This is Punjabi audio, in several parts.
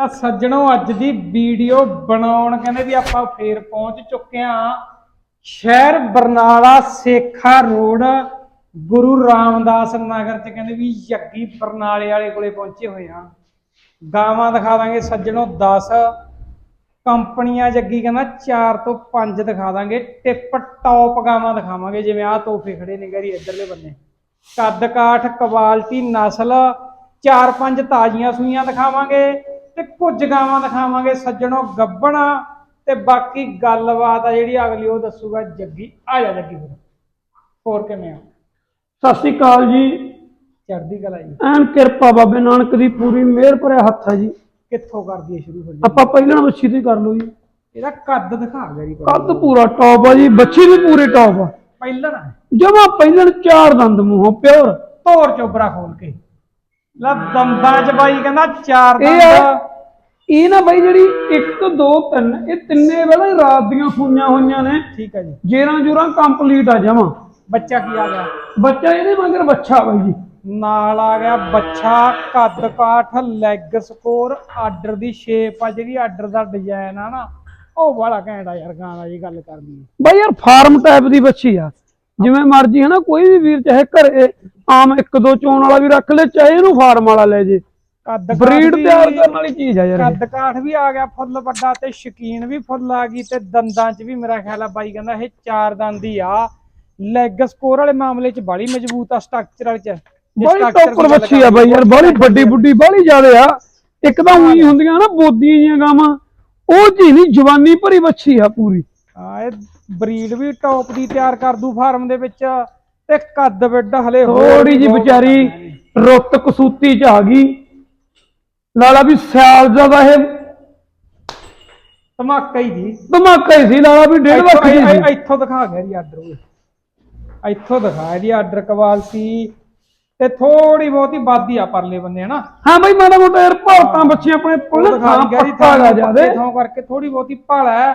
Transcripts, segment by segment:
ਲੈ ਸੱਜਣੋ, ਅੱਜ ਦੀ ਵੀਡੀਓ ਬਣਾਉਣ ਕਹਿੰਦੇ ਵੀ ਆਪਾਂ ਫੇਰ ਪਹੁੰਚ ਚੁੱਕੇ ਆ ਸ਼ਹਿਰ ਬਰਨਾਲਾ ਸੇਖਾ ਰੋਡ, ਗੁਰੂ ਰਾਮਦਾਸ ਨਗਰ ਚ ਕਹਿੰਦੇ ਵੀ ਯੱਗੀ ਬਰਨਾਲੇ ਵਾਲੇ ਕੋਲੇ ਪਹੁੰਚੇ ਹੋਏ ਆ ਗਾਵਾਂ ਦਿਖਾ ਦਾਂਗੇ ਸੱਜਣੋ 10 ਕੰਪਨੀਆਂ ਜੱਗੀ ਕਹਿੰਦਾ 4 ਤੋਂ 5 ਦਿਖਾ ਦਾਂਗੇ। ਟਿਪ ਟੌਪ ਗਾਵਾਂ ਦਿਖਾਵਾਂਗੇ, ਜਿਵੇਂ ਆਹ ਤੋਹਫੇ ਖੜੇ ਨੇ ਗਰੀ ਇੱਧਰਲੇ ਬੰਨੇ। ਕੱਦ ਕਾਠ ਕੁਆਲਿਟੀ ਨਸਲ, ਚਾਰ ਪੰਜ ਤਾਜ਼ੀਆਂ ਸੂਈਆਂ ਦਿਖਾਵਾਂਗੇ। ਤੇ ਕੁਝ ਗਾਵਾਂ ਦਿਖਾਵਾਂਗੇ ਸੱਜਣੋ ਗੱਬਣਾ ਤੇ ਬਾਕੀ ਗੱਲਬਾਤ ਆ ਜਿਹੜੀ ਅਗਲੀ ਉਹ ਦੱਸੂਗਾ ਜੱਗੀ ਆ ਜਾ ਜੱਗੀ ਫਿਰ ਹੋਰ ਕਿਵੇਂ ਆ ਸਤਿ ਸ੍ਰੀ ਅਕਾਲ ਜੀ। ਚੜ੍ਹਦੀ ਕਲਾ ਜੀ। ਐਨ ਕਿਰਪਾ ਬਾਬੇ ਨਾਨਕ ਦੀ ਪੂਰੀ ਮਿਹਰ ਭਰਿਆ ਹੱਥ ਹੈ ਜੀ। ਕਿੱਥੋਂ ਕਰਦੀ ਹੈ ਸ਼ੁਰੂ ਹੋ ਜੀ ਆਪਾਂ ਪਹਿਲਾਂ ਬੱਚੀ ਤੋਂ ਹੀ ਕਰ ਲਓ ਜੀ। ਇਹਦਾ ਕੱਦ ਦਿਖਾ ਗਰੀ ਕੱਦ ਪੂਰਾ ਟੌਪ ਆ ਜੀ ਬੱਚੀ ਵੀ ਪੂਰੇ ਟੌਪ ਆ। ਪਹਿਲਾਂ ਜਮਾ ਪਹਿਲਣ ਚਾਰ ਦੰਦ ਮੂੰਹੋਂ ਪਿਓਰ। ਧੋਰ ਚੋਬਰਾ ਖੋਲ ਕੇ। ਲੈ ਦੰਦਾਂ ਚ ਬਾਈ ਕਹਿੰਦਾ ਚਾਰ ਆ ਦੰਦ। ਇਹ ਨਾ ਬਾਈ ਜਿਹੜੀ 1 2 3 ਇਹ ਤਿੰਨੇ ਵੇਲੇ ਰਾਤ ਦੀਆਂ ਸੂਈਆਂ ਹੋਈਆਂ ਨੇ। ਠੀਕ ਹੈ ਜੀ। ਜੇਰਾਂ ਜੂਰਾਂ ਕੰਪਲੀਟ ਆ ਜਮਾ ਬੱਚਾ ਕੀ ਆ ਗਿਆ? ਬੱਚਾ ਇਹਦੇ ਮਗਰ ਬੱਚਾ ਬਾਈ ਜੀ। ਨਾਲ ਆ ਗਿਆ ਬੱਚਾ ਕੱਦ ਕਾਠ ਲੈਗ ਸਕੋਰ ਆਰਡਰ ਦੀ ਸ਼ੇਪ ਆ ਜਿਹੜੀ ਆਰਡਰ ਦਾ ਡਿਜ਼ਾਈਨ ਆ ਨਾ ਉਹ ਬੜਾ ਘੈਂਟ ਆ ਯਾਰ ਗਾਣਾ ਜੀ ਗੱਲ ਕਰਦੀ ਬਾਈ ਯਾਰ ਫਾਰਮ ਟਾਈਪ ਦੀ ਬੱਚੀ ਆ। ਜਿਵੇਂ ਮਰਜ਼ੀ ਹੈ ਨਾ ਕੋਈ ਵੀ ਵੀਰ ਚਾਹੇ ਘਰੇ ਆਮ ਇੱਕ ਦੋ ਚੋਣ ਵਾਲਾ ਵੀ ਰੱਖ ਲੈ ਚਾਹੇ ਇਹਨੂੰ ਫਾਰਮ ਵਾਲਾ ਲੈ ਜੇ। ਕੱਦ ਬਰੀਡ ਤਿਆਰ ਕਰਨ ਵਾਲੀ ਚੀਜ਼ ਆ ਯਾਰ। ਕੱਦ ਕਾਠ ਵੀ ਆ ਗਿਆ ਫੁੱਲ ਵੱਡਾ ਤੇ ਸ਼ਕੀਨ ਵੀ ਫੁੱਲ ਆ ਗਈ ਤੇ ਦੰਦਾਂ 'ਚ ਵੀ ਮੇਰਾ ਖਿਆਲ ਆ ਬਾਈ ਕਹਿੰਦਾ ਇਹ ਚਾਰ ਦੰਦ ਆ। ਲੈਗ ਸਕੋਰ ਵਾਲੇ ਮਾਮਲੇ 'ਚ ਬੜੀ ਮਜ਼ਬੂਤ ਆ ਸਟਰਕਚਰਲ 'ਚ। ਬੜੀ ਗੱਲ ਬੱਚੀ ਆ ਬਾਈ ਯਾਰ ਬੜੀ ਵੱਡੀ ਬੁੱਢੀ ਬੜੀ ਜ਼ਿਆਦੇ ਆ। ਇੱਕ ਤਾਂ ਉਹੀ ਹੁੰਦੀਆਂ ਨਾ ਬੋਦੀਆਂ ਜੀਆਂ ਗਾਵਾਂ। ਉਹ ਜੀ ਨਹੀਂ ਜਵਾਨੀ ਭਰੀ ਬੱਚੀ ਆ ਪੂਰੀ। ਹਾਂ ਇਹ ਬਰੀਡ ਵੀ ਟੌਪ ਦੀ ਤਿਆਰ ਕਰ ਦੂ ਫਾਰਮ ਦੇ ਵਿੱਚ ਤੇ ਕੱਦ ਵਿੱਡ ਹਲੇ ਥੋੜੀ ਜੀ ਵਿਚਾਰੀ। ਰੁੱਤ ਕਸੂਤੀ ਚ ਆ ਗਈ। ਲਾਲਾ ਵੀ ਸਿਆਲ ਦਾ ਇਹ। ਧਮਾਕਾ ਹੀ ਦੀ ਧਮਾਕਾ ਹੀ ਸੀ ਲਾਲਾ ਵੀ 1.5 ਲੱਖ ਦੀ ਇੱਥੋਂ- ਸੀ। ਇੱਥੋਂ ਦਿਖਾ ਗਿਆ ਜੀ ਆਰਡਰ ਉਹ। ਇੱਥੋਂ ਦਿਖਾ ਇਹਦੀ ਆਰਡਰ ਕਵਾਲ ਸੀ। ਤੇ ਥੋੜੀ ਬਹੁਤੀ ਬਾਦੀ ਆ ਪਰਲੇ ਬੰਦੇ ਹਨਾ? ਹਾਂ ਬਾਈ ਮਾੜਾ ਮੋਟਾ ਯਾਰ ਭਾਰਤਾਂ ਬੱਚੀਆਂ ਆਪਣੇ ਪੁੱਲ ਥਾਂ ਜੀ ਪੱਕਾ ਗਾ ਜਾਦੇ ਥਾਂ ਕਰਕੇ ਥੋੜੀ ਬਹੁਤੀ ਭਾਲਾ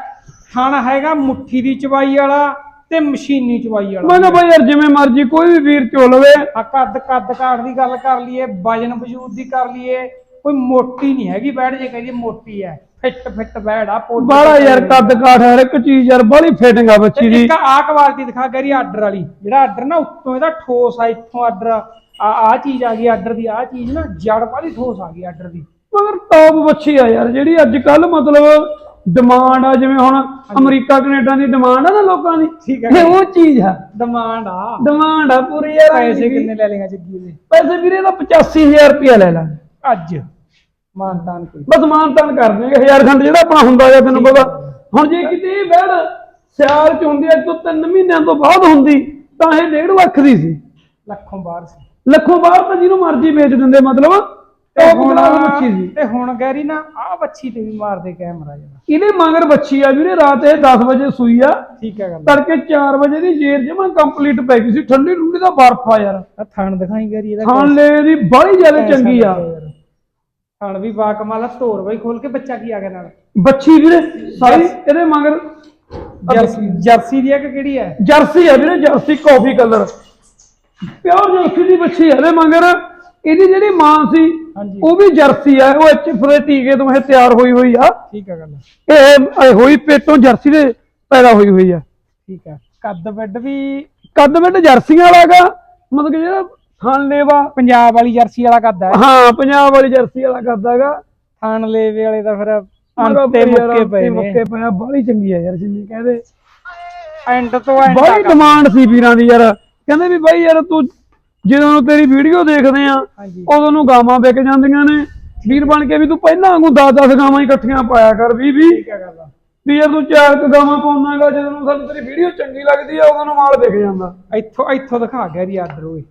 ਥਾਣਾ ਹੈਗਾ ਮੁੱਠੀ ਦੀ ਚਵਾਈ ਵਾਲਾ ਤੇ ਮਸ਼ੀਨੀ ਚਵਾਈ ਮੈਂ ਵਾਲਾ ਕਿਹਾ ਬਾਈ ਯਾਰ ਜਿਵੇਂ ਮਰਜ਼ੀ ਕੋਈ ਵੀ ਵੀਰ ਚੋ ਲਵੇ। ਆ ਕੱਦ ਕੱਦ ਕਾਠ ਦੀ ਗੱਲ ਕਰ ਲਈਏ ਵਜਨ ਵਜੂਦ ਦੀ ਕਰ ਲਈਏ। ਕੋਈ ਮੋਟੀ ਨਹੀਂ ਹੈਗੀ ਬੈੜ ਜੇ ਕਹੀਏ ਮੋਟੀ ਹੈ। ਫਿੱਟ ਫਿੱਟ ਬੈੜ ਆ ਪੋਟੀ ਬਾਲਾ ਯਾਰ ਕੱਦ ਕਾਠ ਹਰ ਇੱਕ ਚੀਜ਼ ਯਾਰ ਬੜੀ ਫਿਟਿੰਗ ਆ ਬੱਚੀ ਦੀ। ਇੱਕ ਆ ਕੁਆਲਿਟੀ ਦਿਖਾ ਗਰੀ ਆਰਡਰ ਵਾਲੀ। ਜਿਹੜਾ ਆਰਡਰ ਨਾ ਉੱਤੋਂ ਇਹਦਾ ਠੋਸ ਆ ਇੱਥੋਂ ਆਰਡਰ ਆ। ਆ ਚੀਜ਼ ਆ ਗਈ ਆਰਡਰ ਦੀ ਆ ਚੀਜ਼ ਨਾ ਜੜ ਵਾਲੀ ਠੋਸ ਆ ਗਈ ਆਰਡਰ ਦੀ। ਮਗਰ ਟੌਪ ਬੱਚੀ ਆ ਯਾਰ ਜਿਹੜੀ ਅੱਜ ਕੱਲ ਮਤਲਬ ਡਿਮਾਂਡ ਆ ਜਿਵੇਂ ਹੁਣ ਅਮਰੀਕਾ ਕੈਨੇਡਾ ਦੀ ਡਿਮਾਂਡ ਆ ਨਾ ਲੋਕਾਂ ਦੀ ਠੀਕ ਹੈ। ਉਹ ਚੀਜ਼ ਆ। ਡਿਮਾਂਡ ਆ। ਡਿਮਾਂਡ ਆ ਪੂਰੀ ਯਾਰ। ਪੈਸੇ ਕਿੰਨੇ ਲੈ ਲੇਗਾ ਜੱਗੀ ਦੇ ਪੈਸੇ ਵੀਰੇ ਦਾ 85000 ਰੁਪਇਆ ਲੈ ਲਾਂਗੇ। ਅੱਜ? ਮਾਨਤਾਨ ਕੋਈ ਬਸ ਮਾਨ ਤਾਨ ਕਰ ਦੇਂਗੇ ਹਜ਼ਾਰ ਖੰਡ ਜਿਹੜਾ ਆਪਣਾ ਹੁੰਦਾ ਜਾਂ ਤੈਨੂੰ ਪਤਾ। ਹੁਣ ਜੇ ਕਿਤੇ ਇਹ ਸਿਆਲ ਚ ਹੁੰਦੀ ਅੱਜ ਤੋਂ 3 ਮਹੀਨਿਆਂ ਤੋਂ ਬਾਅਦ ਹੁੰਦੀ ਤਾਂ ਇਹ 1.5 ਲੱਖ ਦੀ ਸੀ। ਲੱਖੋਂ ਬਾਹਰ ਸੀ। ਲੱਖੋਂ ਬਾਹਰ ਤਾਂ ਜਿਹਨੂੰ ਮਰਜ਼ੀ ਵੇਚ ਦਿੰਦੇ ਮਤਲਬ ਤੇ ਟੌਪ ਹੁਣ ਕਲਾਸ ਬੱਚੀ ਸੀ। ਤੇ ਹੁਣ ਗੈਰੀ ਨਾ ਆ ਬੱਚੀ ਤੇ ਵੀ ਮਾਰਦੇ ਕੈਮਰਾ ਜਰਾ ਇਹਦੇ ਮਗਰ ਬੱਚੀ ਆ ਵੀਰੇ ਰਾਤ ਇਹ 10 ਵਜੇ ਸੂਈ ਆ। ਠੀਕ ਹੈ ਗੱਲ। ਤੜਕੇ 4 ਵਜੇ ਦੀ ਜੇਰ ਜਮਾ ਕੰਪਲੀਟ ਪੈ ਗਈ ਸੀ। ਠੰਡੀ ਠੰਡੀ ਦਾ ਬਰਫ ਆ ਯਾਰ। ਆ ਥਣ ਦਿਖਾਈ ਗੈਰੀ ਇਹਦਾ ਖਾਣ ਲੈ ਦੀ ਬੜੀ ਜ਼ਿਆਦਾ ਚੰਗੀ ਆ। ਥਣ ਵੀ ਬਾ ਕਮਾਲ ਧੋਰ ਬਈ ਖੋਲ ਕੇ ਬੱਚਾ ਕੀ ਆ ਗਿਆ ਨਾਲ? ਬੱਚੀ ਵੀਰੇ ਸਾਰੀ ਇਹਦੇ ਮਗਰ ਜਰਸੀ। ਜਰਸੀ ਦੀ ਹੈ ਕਿ ਕਿਹੜੀ ਹੈ ਜਰਸੀ ਆ ਵੀਰੇ ਜਰਸੀ ਕਾਫੀ ਕਲਰ ਪਿਓਰ ਜਰਸੀ ਦੀ ਬੱਚੀ ਆ ਇਹਦੇ ਮਗਰ। ਇਹਦੀ ਜਿਹੜੀ ਮਾਂ ਸੀ ਉਹ ਵੀ ਜਰਸੀ ਆ ਉਹ ਐਚ ਫਰੇ ਟੀਕੇ ਤੋਂ ਇਹ ਤਿਆਰ ਹੋਈ ਹੋਈ ਆ। ਠੀਕ ਹੈ ਗੱਲ। ਇਹ ਹੋਈ ਪੇਟੋਂ ਜਰਸੀ ਦੇ ਪੈਦਾ ਹੋਈ ਹੋਈ ਆ। ਠੀਕ ਹੈ ਕੱਦ ਬੈੱਡ ਵੀ ਕੱਦ ਵਿੱਚ ਜਰਸੀਆਂ ਵਾਲਾਗਾ ਮਤਲਬ ਜਿਹੜਾ ਥਣ ਲੇਵਾ ਪੰਜਾਬ ਵਾਲੀ ਜਰਸੀ ਵਾਲਾ ਕੱਦ ਹੈ। ਹਾਂ ਪੰਜਾਬ ਵਾਲੀ ਜਰਸੀ ਵਾਲਾ ਕਰਦਾਗਾ ਥਣ ਲੇਵੇ ਵਾਲੇ ਤਾਂ ਫਿਰ ਅੰਤੇ ਮੁੱਕੇ ਪਏ ਨੇ। ਮੁੱਕੇ ਪਏ ਬੜੀ ਚੰਗੀ ਆ ਯਾਰ ਜਿੰਨੀ ਕਹਦੇ ਐਂਡ ਤੋਂ ਐਂਡ ਬੜੀ ਡਿਮਾਂਡ ਸੀ ਵੀਰਾਂ ਦੀ ਯਾਰ। ਕਹਿੰਦੇ ਵੀ ਬਾਈ ਯਾਰ ਤੂੰ ਜਦੋਂ ਨੂੰ ਤੇਰੀ ਵੀਡੀਓ ਦੇਖਦੇ ਆ ਉਦੋਂ ਨੂੰ ਗਾਵਾਂ ਵਿਕ ਜਾਂਦੀਆਂ ਨੇ। ਵੀਰ ਬਣ ਕੇ ਵੀ ਤੂੰ ਪਹਿਲਾਂ ਵਾਂਗੂ 10-10 ਗਾਵਾਂ ਇਕੱਠੀਆਂ ਪਾਇਆ ਕਰ 20-20 ਠੀਕ ਹੈ ਗੱਲ ਵੀ ਯਾਰ ਤੂੰ ਚਾਰ ਕੁ ਗਾਵਾਂ ਪਾਉਣਾਗਾ ਜਦੋਂ ਨੂੰ ਸਾਨੂੰ ਤੇਰੀ ਵੀਡੀਓ ਚੰਗੀ ਲੱਗਦੀ ਆ ਉਦੋਂ ਨੂੰ ਮਾਲ ਵਿਕ ਜਾਂਦਾ। ਇੱਥੋਂ ਇੱਥੋਂ ਦਿਖਾ ਗਿਆ ਜੀ ਆਰਡਰ ਓਏ।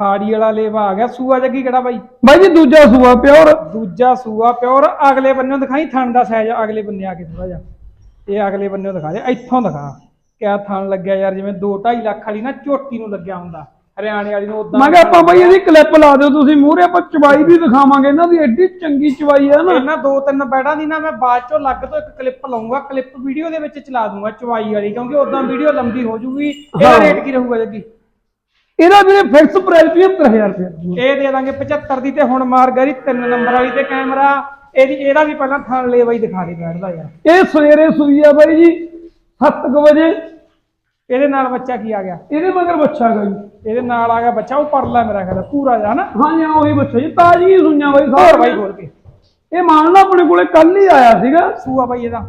ਫਾੜੀ ਵਾਲਾ ਲੇਵਾ ਆ ਗਿਆ ਸੂਆ ਜੱਗੀ ਕਿਹੜਾ ਬਾਈ? ਬਾਈ ਜੀ ਦੂਜਾ ਸੂਆ ਪਿਓਰ। ਦੂਜਾ ਸੂਆ ਪਿਓਰ ਅਗਲੇ ਬੰਨਿਓ ਦਿਖਾਈ ਥਣ ਦਾ ਸਾਈਜ਼ ਅਗਲੇ ਬੰਨੇ ਆ ਕੇ ਥੋੜਾ ਜਿਹਾ। ਇਹ ਅਗਲੇ ਬੰਨਿਓ ਦਿਖਾ ਦੇ ਇੱਥੋਂ ਦਿਖਾ। ਕਿਆ ਥਣ ਲੱਗਿਆ ਯਾਰ ਜਿਵੇਂ 2 2.5 ਲੱਖ ਵਾਲੀ ਨਾ ਝੋਟੀ ਨੂੰ ਲੱਗਿਆ ਹੁੰਦਾ। ਹਰਿਆਣੇ ਵਾਲੀ ਨੂੰ ਉਦਾਂ ਮੈਂ ਕਿਹਾ ਆਪਾਂ ਬਾਈ ਇਹਦੀ ਕਲਿੱਪ ਲਾ ਦਿਓ ਤੁਸੀਂ ਮੂਹਰੇ ਆਪਾਂ ਚਵਾਈ ਵੀ ਦਿਖਾਵਾਂਗੇ। ਇਹਨਾਂ ਦੀ ਐਡੀ ਚੰਗੀ ਚਵਾਈ ਆ ਨਾ। ਇਹਨਾਂ ਦੋ ਤਿੰਨ ਬੈਡਾਂ ਦੀ ਨਾ ਮੈਂ ਬਾਅਦ ਚੋਂ ਲੱਗ ਤੋਂ ਇੱਕ ਕਲਿੱਪ ਲਾਉਂਗਾ। ਕਲਿੱਪ ਵੀਡੀਓ ਦੇ ਵਿੱਚ ਚਲਾ ਦੂੰਗਾ ਚਵਾਈ ਵਾਲੀ ਕਿਉਂਕਿ ਉਦਾਂ ਵੀਡੀਓ ਲੰਬੀ ਹੋ ਜੂਗੀ। ਇਹਦਾ ਹਾਂ। ਰੇਟ ਕੀ ਰਹੂਗਾ ਜੱਗੀ? ਇਹਦਾ ਵੀਰੇ ਫਿਕਸ ਪ੍ਰਾਈਸ 75000 ਰੁਪਏ ਇਹ ਦੇ ਦਾਂਗੇ 75 ਦੀ ਤੇ ਹੁਣ ਮਾਰ ਗਰੀ 3 ਨੰਬਰ ਵਾਲੀ ਤੇ ਕੈਮਰਾ ਇਹਦੀ ਇਹਦਾ ਵੀ ਪਹਿਲਾਂ ਥਣ ਲੈ ਬਾਈ ਦਿਖਾ ਦੇ ਬੈਠਦਾ ਯਾਰ। ਇਹ ਸਵੇਰੇ ਸੂਈ ਆ ਬਾਈ ਜੀ 7:00 ਵਜੇ। ਇਹਦੇ ਨਾਲ ਬੱਚਾ ਕੀ ਆ ਗਿਆ? ਇਹਦੇ ਮਗਰ ਬੱਚਾ ਗਾ ਜੀ। ਇਹਦੇ ਨਾਲ ਆ ਗਿਆ ਬੱਚਾ ਉਹ ਪਰਲਾ ਮੇਰਾ ਖਿਆਲ ਪੂਰਾ ਜਿਹਾ ਨਾ ਹਾਂ ਜੀ ਉਹੀ ਬੱਚਾ ਜੀ ਤਾਜੀ ਸੁਈਆਂ ਬਾਈ ਹੋਰ ਬਾਈ ਸਾਰ ਖੋਲ ਕੇ? ਇਹ ਮਾਨ ਲਾ ਆਪਣੇ ਕੋਲੇ ਕੱਲ ਹੀ ਆਇਆ ਸੀਗਾ। ਸੂਆ ਬਾਈ ਇਹਦਾ।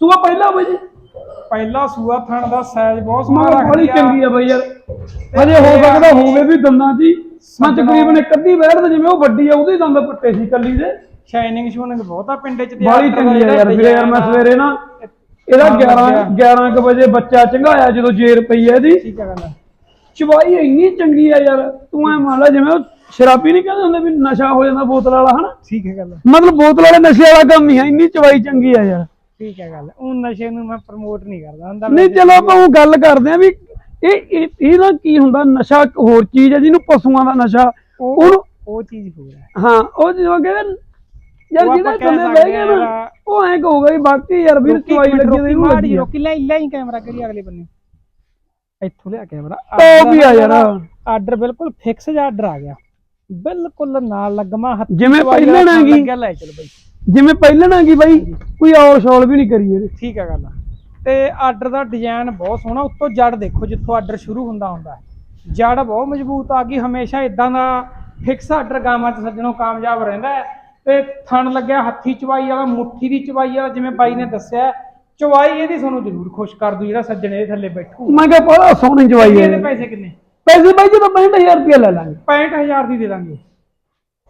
ਸੂਆ ਪਹਿਲਾ ਬਾਈ ਜੀ। ਪਹਿਲਾ ਸੂਆ ਥਣ ਦਾ ਸਾਈਜ਼ ਬਹੁਤ ਸੋਹਣਾ ਮਾਂ ਬੜੀ ਆ ਚੰਗੀ ਆ ਬਾਈ ਯਾਰ। ਅਜੇ ਹੋ ਸਕਦਾ ਹੋਵੇ ਵੀ ਦੰਦਾਂ 'ਚ ਹੀ ਮੈਂ ਤਕਰੀਬਨ ਇੱਕ ਅੱਧੀ ਬੈਠ ਤੇ ਜਿਵੇਂ ਉਹ ਵੱਡੀ ਆ ਉਹਦੇ ਦੰਦ ਪੱਟੇ ਸੀ ਕੱਲੀ ਦੇ। ਸ਼ਾਈਨਿੰਗ ਸ਼ੂਨਿੰਗ ਬਹੁਤ ਆ ਪਿੰਡ ਚ ਤੇ ਆਰਡਰ ਚੰਗੀ ਆ ਯਾਰ ਵੀਰੇ ਯਾਰ ਮੈਂ ਆ, ਸਵੇਰੇ ਨਾ ਇਹਦਾ ਹਾਂ, 11 11 ਕੁ ਵਜੇ ਬੱਚਾ ਚੰਗਾਇਆ ਜਦੋਂ ਜੇਰ ਪਈ ਆ ਇਹਦੀ। ਠੀਕ ਹੈ ਗੱਲ ਚਵਾਈ ਇੰਨੀ ਚੰਗੀ ਆ ਯਾਰ ਤੂੰ ਐ ਮੰਨ ਲੈ ਜਿਵੇਂ ਉਹ ਸ਼ਰਾਬੀ ਨਹੀਂ ਕਹਿੰਦੇ ਹੁੰਦੇ ਵੀ ਨਸ਼ਾ ਹੋ ਜਾਂਦਾ ਬੋਤਲ ਵਾਲਾ ਹਨਾ? ਠੀਕ ਹੈ ਗੱਲ ਮਤਲਬ ਬੋਤਲ ਵਾਲੇ ਨਸ਼ੇ ਵਾਲਾ ਕੰਮ ਹੈ ਇੰਨੀ ਚਵਾਈ ਚੰਗੀ ਆ ਯਾਰ। ਠੀਕ ਹੈ ਗੱਲ ਉਹ ਨਸ਼ੇ ਨੂੰ ਮੈਂ ਪ੍ਰਮੋਟ ਨਹੀਂ ਕਰਦਾ ਹੁੰਦਾ ਨਹੀਂ ਚਲੋ ਆਪਾਂ ਉਹ ਗੱਲ ਕਰਦੇ ਆ ਵੀ ਇਹ ਇਹ ਇਹਦਾ ਕੀ ਹੁੰਦਾ ਨਸ਼ਾ ਇੱਕ ਹੋਰ ਚੀਜ਼ ਹੈ ਜਿਹਨੂੰ ਪਸ਼ੂਆਂ ਦਾ ਨਸ਼ਾ ਉਹ ਉਹਨੂੰ ਉਹ ਚੀਜ਼ ਹੋ ਰਿਹਾ ਹਾਂ ਉਹ ਜਿਵੇਂ ਕਹਿੰਦੇ ਯਾਰ ਉਹ ਜਿਹੜਾ ਆਪਾਂ ਕਹਿ ਥੱਲੇ ਸਕਦੇ ਬਹਿ ਗਿਆ ਨਾ ਯਾਰ, ਉਹ ਐਂ ਕਹੂਗਾ ਵੀ ਬਾਕੀ ਯਾਰ ਵੀਰ ਚਵਾਈ ਲੱਗੀ ਤੇ ਇਹਨੂੰ ਮਾੜੀ ਆ। ਰੋਕੀ ਲੈ ਲੈ ਹੀ ਕੈਮਰਾ ਕਰੀ ਅਗਲੇ ਬੰਨੇ ਇੱਥੋਂ ਲਿਆ ਕੈਮਰਾ ਉਹ ਵੀ ਆ ਯਾਰ। ਆਰਡਰ ਬਿਲਕੁਲ ਫਿਕਸ ਜਿਹਾ ਆਰਡਰ ਆ ਗਿਆ ਬਿਲਕੁਲ ਨਾਲ ਲੱਗਮਾ ਹੱਥ ਜਿਵੇਂ ਪਹਿਲਾਂ ਨਾ ਗੀ। ਲੱਗਿਆ ਲੈ ਚਲੋ ਬਈ ਜਿਵੇਂ ਪਹਿਲਾਂ ਨਾ ਕੀ ਬਾਈ ਕੋਈ ਔਲ ਸ਼ੌਲ ਵੀ ਨਹੀਂ ਕਰੀ ਇਹਦੇ। ਠੀਕ ਹੈ ਗੱਲ ਤੇ ਆਰਡਰ ਦਾ ਡਿਜ਼ਾਈਨ ਬਹੁਤ ਸੋਹਣਾ ਉੱਤੋਂ ਜੜ ਦੇਖੋ ਜਿੱਥੋਂ ਆਰਡਰ ਸ਼ੁਰੂ ਹੁੰਦਾ ਹੁੰਦਾ ਹੈ। ਜੜ ਬਹੁਤ ਮਜ਼ਬੂਤ ਆ ਗਈ ਹਮੇਸ਼ਾ ਇਦਾਂ ਦਾ ਫਿਕਸ ਆਰਡਰ ਗਾਵਾਂ ਚ ਸੱਜਣੋਂ ਕਾਮਯਾਬ ਰਹਿੰਦਾ ਹੈ। ਤੇ ਥਣ ਲੱਗਿਆ ਹੱਥੀ ਚਵਾਈ ਵਾਲਾ ਮੁੱਠੀ ਦੀ ਚਵਾਈ ਵਾਲਾ ਜਿਵੇਂ ਬਾਈ ਨੇ ਦੱਸਿਆ ਚਵਾਈ ਇਹਦੀ ਤੁਹਾਨੂੰ ਜ਼ਰੂਰ ਖੁਸ਼ ਕਰ ਦੂ ਜਿਹੜਾ ਸੱਜਣ ਇਹਦੇ ਥੱਲੇ ਬੈਠੂ। ਮੈਂ ਕਿਹਾ ਬੜਾ ਸੋਹਣੀ ਚਵਾਈ ਹੈ। ਇਹਦੇ ਪੈਸੇ ਕਿੰਨੇ? ਪੈਸੇ ਬਾਈ ਜੀ ਤਾਂ 65000 ਰੁਪਏ ਲੈ ਲਾਂਗੇ। 65000 ਦੀ ਦੇ ਦਾਂਗੇ।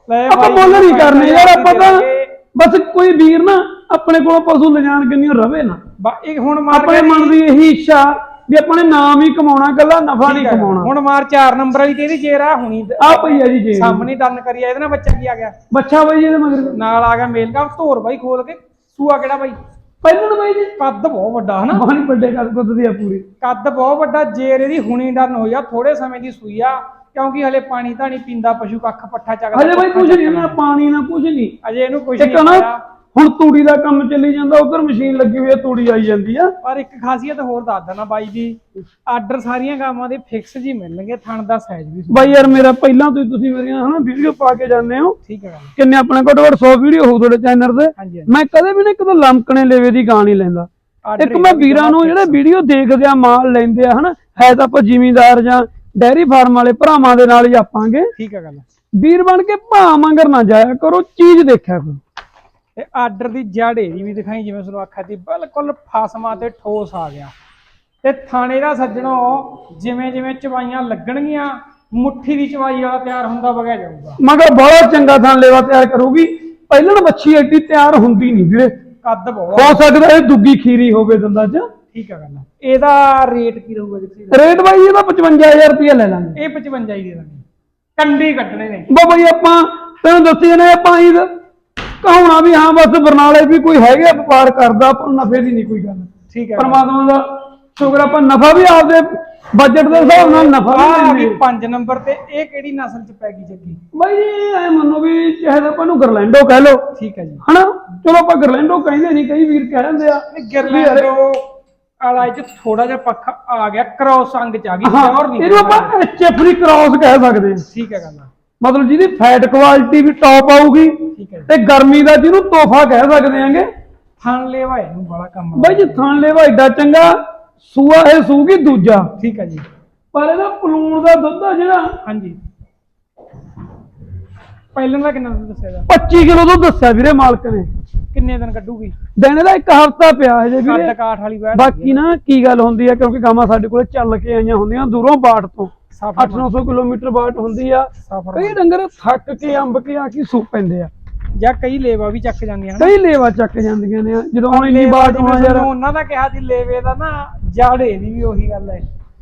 ਲੈ ਆਪਾਂ ਮੁੱਲ ਨਹੀਂ ਕਰਨੇ ਯਾਰ 65,000 ਆਪਾਂ ਤਾਂ। ਬਸ ਕੋਈ ਵੀਰ ਨਾ ਆਪਣੇ ਕੋਲ ਪਸ਼ੂ ਲਿਜਾਣ ਕਿੰਨੀ ਰਵੇ ਨਾ। ਬਾ- ਇਹ ਹੁਣ ਮਾਰ ਆਪਣੇ ਮਨ ਦੀ ਇਹੀ ਇੱਛਾ ਵੀ ਆਪਣੇ ਨਾਮ ਹੀ ਕਮਾਉਣਾ ਕੱਲਾ ਨਫਾ ਨਹੀਂ। ਕਮਾਉਣਾ। ਹੁਣ ਮਾਰ 4 ਨੰਬਰ ਵਾਲੀ ਤੇ ਇਹਦੀ ਜੇਰ ਆ ਹੁਣੀ ਆ ਪਈ ਆ ਜੀ ਜੀ ਸਾਹਮਣੇ ਡਨ ਕਰੀ ਆ ਇਹਦੇ ਨਾਲ ਬੱਚਾ ਕੀ ਆ ਗਿਆ? ਬੱਚਾ ਬਾਈ ਜੀ ਇਹਦੇ ਮਗਰ। ਨਾਲ ਆ ਗਿਆ ਮੇਲ ਕਾ ਧੋਰ ਬਾਈ ਖੋਲ ਕੇ। ਸੂਆ ਕਿਹੜਾ ਬਾਈ? ਪਹਿਲਾਂ ਨੂੰ ਬਾਈ ਜੀ। ਕੱਦ ਬਹੁਤ ਵੱਡਾ ਹਨਾ? ਬਾਣੀ ਵੱਡੇ ਕਰ ਕੁੱਦ ਆ ਪੂਰੀ। ਕੱਦ ਬਹੁਤ ਵੱਡਾ ਜੇਰ ਇਹਦੀ ਹੁਣੀ ਡਨ ਹੋਈ ਆ ਥੋੜੇ ਸਮੇਂ ਦੀ ਸੂਈ ਆ। ਕਿਉਂਕਿ ਹਲੇ ਪਾਣੀ ਧਾਣੀ ਪੀਂਦਾ ਪਸ਼ੂ ਕੱਖ ਪੱਠਾ ਚੱਕਦਾ ਹਜੇ ਬਾਈ ਕੁਝ ਨਹੀਂ ਨਾ ਪਾਣੀ ਨਾ ਕੁਝ ਨਹੀਂ। ਅਜੇ ਇਹਨੂੰ ਕੁਝ ਇੱਕ ਨਹੀਂ ਨਾ ਆਇਆ। ਹੁਣ ਤੂੜੀ ਦਾ ਕੰਮ ਚੱਲੀ ਜਾਂਦਾ ਉਧਰ ਮਸ਼ੀਨ ਲੱਗੀ ਹੋਈ ਹੈ ਤੂੜੀ ਆਈ ਜਾਂਦੀ ਆ। ਪਰ ਇੱਕ ਖਾਸੀਅਤ ਹੋਰ ਦੱਸ ਦੇਣਾ ਬਾਈ ਜੀ ਆਰਡਰ ਸਾਰੀਆਂ ਗਾਵਾਂ ਦੇ ਫਿਕਸ ਜੀ ਮਿਲਣਗੇ ਥਣ ਦਾ ਸਾਈਜ਼ ਵੀ ਬਾਈ ਯਾਰ ਮੇਰਾ ਪਹਿਲਾਂ ਤੋਂ ਹੀ ਤੁਸੀਂ ਮੇਰੀਆਂ ਹਨਾ ਵੀਡੀਓ ਪਾ ਕੇ ਜਾਂਦੇ ਹੋ। ਠੀਕ ਹੈ ਕਿੰਨੇ ਆਪਣੇ ਕੋਲ ਘੱਟੋ ਘੱਟ 100 ਵੀਡੀਓ ਹੋਊ ਤੁਹਾਡੇ ਚੈਨਲ ਤੇ। ਮੈਂ ਕਦੇ ਵੀ ਨਾ ਇੱਕ ਤਾਂ ਲੰਕਣੇ ਲੈਵੇ ਦੀ ਗਾਂ ਨਹੀਂ ਲੈਂਦਾ। ਇੱਕ ਮੈਂ ਵੀਰਾਂ ਨੂੰ ਜਿਹੜੇ ਵੀਡੀਓ ਦੇਖਦੇ ਆ ਮਾਲ ਲੈਂਦੇ ਆ ਹਨਾ ਹੈ ਤਾਂ ਆਪਾਂ ਜ਼ਿਮੀਂਦਾਰ ਜਾਂ ਡੈਰੀ ਫਾਰਮ ਵਾਲੇ ਭਰਾਵਾਂ ਦੇ ਨਾਲ ਹੀ ਆਪਾਂਗੇ। ਠੀਕ ਹੈ ਗੱਲ। ਵੀਰ ਬਣ ਕੇ ਭਾ ਮੰਗਰ ਨਾ ਜਾਇਆ ਕਰੋ ਚੀਜ਼ ਦੇਖਿਆ ਕਰੋ। ਤੇ ਆਰਡਰ ਦੀ ਜੜ ਵੀ ਦਿਖਾਈ ਜਿਵੇਂ ਤੁਹਾਨੂੰ ਆਖਿਆ ਸੀ ਬਿਲਕੁਲ ਫਾਸਮਾ ਤੇ ਠੋਸ ਆ ਗਿਆ। ਤੇ ਥਾਣੇ ਦਾ ਸੱਜਣੋ ਜਿਵੇਂ ਜਿਵੇਂ ਚਵਾਈਆਂ ਲੱਗਣਗੀਆਂ ਮੁੱਠੀ ਦੀ ਚਵਾਈ ਵਾਲਾ ਤਿਆਰ ਹੁੰਦਾ ਵਗਿਆ ਜਾਊਗਾ। ਮਗਰ ਬਹੁਤ ਚੰਗਾ ਥਾਂ ਲੇਵਾ ਤਿਆਰ ਕਰੂਗੀ। ਪਹਿਲਾਂ ਬੱਚੀ ਐਡੀ ਤਿਆਰ ਹੁੰਦੀ ਨਹੀਂ ਵੀਰੇ। ਕੱਦ ਬਹੁਤ ਹੋ ਸਕਦਾ ਇਹ ਦੁੱਗੀ ਖੀਰੀ ਹੋਵੇ ਦੰਦਾਂ 'ਚ। ਠੀਕ ਹੈ ਗੱਲ ਇਹਦਾ ਰੇਟ ਕੀ ਰਹੂਗਾ ਜੀ? ਰੇਟ ਬਾਈ ਇਹਦਾ 55000 ਰੁਪਏ ਲੈ ਲਾਂਗੇ। ਇਹ 55 ਹੀ ਦੇ ਦਾਂਗੇ। ਕੰਡੀ ਕੱਟਣੇ ਨੇ। ਬਾ ਬਈ ਆਪਾਂ ਤੈਨੂੰ ਦੱਸੀ ਨੇ ਆਪਾਂ ਇਹ ਕਹਾਉਣਾ ਵੀ ਹਾਂ ਬਸ ਬਰਨਾਲੇ ਵੀ ਕੋਈ ਹੈਗਾ ਵਪਾਰ ਕਰਦਾ ਪਰ ਨਫੇ ਦੀ ਨਹੀਂ ਕੋਈ ਗੱਲ। ਠੀਕ ਹੈ ਪਰਮਾਤਮਾ ਦਾ ਸ਼ੁਕਰ ਆਪਾਂ ਨਫਾ ਵੀ ਆਪਦੇ ਬਜਟ ਦੇ ਹਿਸਾਬ ਨਾਲ ਨਫਾ ਆ ਵੀ ਆ ਲੈਂਦੇ ਗਈ 5 ਨੰਬਰ ਤੇ ਇਹ ਕਿਹੜੀ ਨਸਲ ਚ ਪੈ ਗਈ ਜੱਗੀ? ਬਾਈ ਐ ਮੰਨੋ ਵੀ ਚਾਹੇ ਤਾਂ ਆਪਾਂ ਨੂੰ ਗਰਲੈਂਡੋ ਕਹਿ ਲਓ। ਠੀਕ ਹੈ ਜੀ। ਹਨਾ? ਚਲੋ ਆਪਾਂ ਗਰਲੈਂਡੋ ਕਹਿੰਦੇ ਨਹੀਂ ਕਈ ਵੀਰ ਕਹਿ ਦਿੰਦੇ ਆ ਗਿਰਲੈਂਡੋ ਆਲਾ ਚ ਥੋੜਾ ਜਿਹਾ ਪੱਖ ਆ ਗਿਆ ਕ੍ਰੋਸ ਅੰਗ ਚ ਆ ਗਈ ਪਿਓਰ ਨਹੀਂ ਇਹਨੂੰ ਆਪਾਂ ਐਚਐਫ ਦੀ ਕ੍ਰਾਸ ਕਹਿ ਸਕਦੇ ਹਾਂ। ਠੀਕ ਹੈ ਗੱਲ ਮਤਲਬ ਜਿਹਦੀ ਫੈਟ ਕੁਆਲਿਟੀ ਵੀ ਟੌਪ ਆਊਗੀ ਤੇ ਗਰਮੀ ਦਾ ਜਿਹਨੂੰ ਤੋਹਫਾ ਕਹਿ ਸਕਦੇ ਆਂਗੇ ਥਣ ਲੈਵਾ ਇਹਨੂੰ ਬੜਾ ਕੰਮ ਆ। ਬਾਈ ਜੀ ਥਾਣ ਲੈਵਾ ਏਡਾ ਚੰਗਾ ਸੂਆ ਇਹ ਸੂਗੀ ਦੂਜਾ। ਠੀਕ ਹੈ ਜੀ। ਪਰ ਇਹਦਾ ਪਲੂਣ ਦਾ ਦੁੱਧ ਆ ਜਿਹੜਾ। ਹਾਂਜੀ। ਪਹਿਲਾਂ ਦਾ ਕਿੰਨਾ ਦੁੱਧ ਦੱਸਿਆ ਇਹਦਾ? 25 ਕਿਲੋ ਦੁੱਧ ਦੱਸਿਆ ਵੀਰੇ ਮਾਲਕ ਨੇ। ਕਿੰਨੇ ਦਿਨ ਕੱਢੂਗੀ? ਦਿਨ ਦਾ ਇੱਕ ਹਫਤਾ ਪਿਆ ਹਜੇ ਕੱਦ ਵੀਰੇ। ਕਾਠ ਵਾਲੀ ਬੈਠ ਬਾਕੀ ਨਾ ਕੀ ਗੱਲ ਹੁੰਦੀ ਆ ਕਿਉਂਕਿ ਗਾਵਾਂ ਸਾਡੇ ਕੋਲੇ ਚੱਲ ਕੇ ਆਈਆਂ ਹੁੰਦੀਆਂ ਦੂਰੋਂ ਬਾਟ ਤੋਂ। ਸਫਰ 8-900 ਕਿਲੋਮੀਟਰ ਬਾਟ ਹੁੰਦੀ ਆ। ਕਈ ਡੰਗਰ ਥੱਕ ਕੇ ਅੰਬ ਕੇ ਆ ਕੇ ਸੂ ਪੈਂਦੇ ਆ। ਜਾਂ ਕਈ ਲੇਵਾ ਵੀ ਚੱਕ ਜਾਂਦੀਆਂ ਹਨ। ਕਈ ਲੇਵਾ ਚੱਕ ਜਾਂਦੀਆਂ ਨੇ ਜਦੋਂ ਹੁਣ ਇੰਨੀ ਜਿਵੇਂ ਹੋਣਾ ਯਾਰ। ਉਹਨਾਂ ਦਾ ਕਿਹਾ ਸੀ ਲੇਵੇ ਦਾ ਨਾ ਜੜ ਇਹਦੀ ਵੀ ਉਹੀ ਗੱਲ ਹੈ।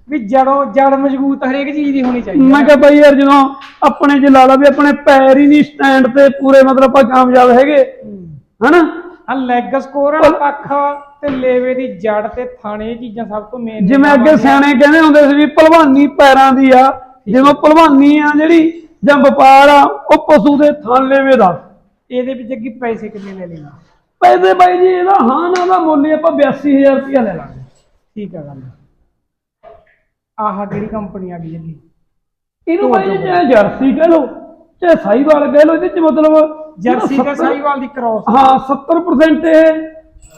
ਵੀ ਜੜੋਂ ਜੜ ਮਜ਼ਬੂਤ ਹਰੇਕ ਚੀਜ਼ ਦੀ ਹੋਣੀ ਚਾਹੀਦੀ ਮੈਂ ਕਿਹਾ ਬਾਈ ਯਾਰ ਜਦੋਂ ਆਪਣੇ ਚ ਲਾ ਲਾ ਵੀ ਆਪਣੇ ਪੈਰ ਹੀ ਨਹੀਂ ਸਟੈਂਡ ਤੇ ਪੂਰੇ ਮਤਲਬ ਆਪਾਂ ਕਾਮਯਾਬ ਹੈਗੇ। ਹਨਾ? ਆ ਲੈਗ ਸਕੋਰ ਵਾਲਾ ਪੱਖ ਤੇ ਲੇਵੇ ਦੀ ਜੜ ਤੇ ਥਾਣੇ ਇਹ ਚੀਜ਼ਾਂ ਸਭ ਤੋਂ ਮੇਨ ਜਿਵੇਂ ਅੱਗੇ ਸਿਆਣੇ ਕਹਿੰਦੇ ਹੁੰਦੇ ਸੀ ਵੀ ਭਲਵਾਨੀ ਪੈਰਾਂ ਦੀ ਆ ਜਿਵੇਂ ਭਲਵਾਨੀ ਆ ਜਿਹੜੀ ਜਾਂ ਵਪਾਰ ਆ ਉਹ ਪਸ਼ੂ ਦੇ ਥਣ ਲੈਵੇ ਦਾ। ਇਹਦੇ ਵਿੱਚ ਅੱਗੇ ਪੈਸੇ ਕਿੰਨੇ ਲੈ ਲੈਣਾ ਪੈਸੇ ਬਾਈ ਜੀ ਇਹਦਾ ਹਾਂ ਨਾ ਦਾ ਮੁੱਲ ਆਪਾਂ 82000 ਰੁਪਇਆ ਲੈ ਲਾਂਗੇ। ਠੀਕ ਹੈ ਗੱਲ। ਆਹ ਕਿਹੜੀ ਕੰਪਨੀ ਆ ਗਈ ਅੱਗੇ ਇਹਨੂੰ ਬਾਈ ਜੀ ਜਰਸੀ ਕਹਿ ਲਓ ਚਾਹੇ ਸਾਈਵਾਲ ਕਹਿ ਲਓ ਇਹਦੇ ਚ ਮਤਲਬ ਜਰਸੀ ਤੇ ਸਾਈਵਾਲ ਦੀ ਕ੍ਰੋਸ ਹਾਂ 70% ਇਹ